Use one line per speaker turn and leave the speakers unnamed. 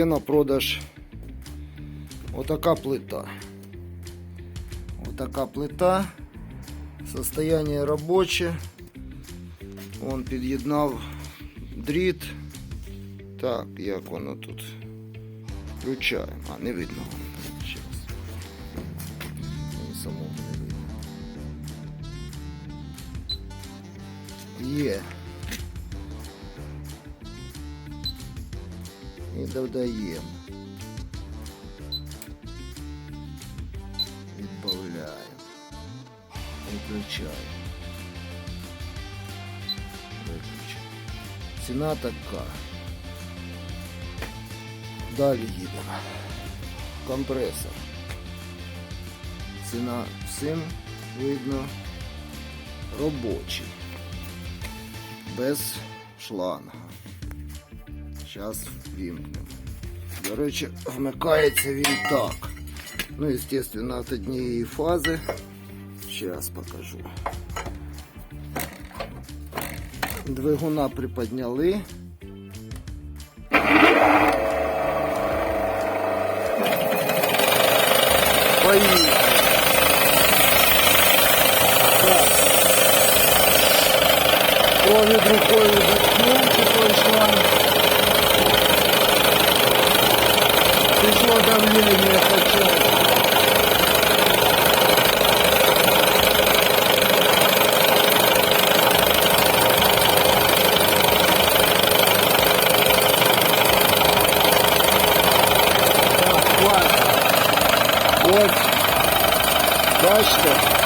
є на продаж отака плита. Отака плита. Состояние робоче. Он під'єднав дріт. Так, як воно тут? Включаємо. А, не видно. Щас. Мені не видно. Є. І додаємо. Відбавляємо. Виключаємо. Виключаємо. Ціна така. Далі їдемо. Компресор. Ціна всім видно робочий. Без шланга. Зараз вімкнемо. До речі, вмикається він так. Ну, естественно, от однієї фази. Зараз покажу. Двигуна приподняли. Поїхали. Так. Провід рукою Пришло давление почему. Вот. Бачите?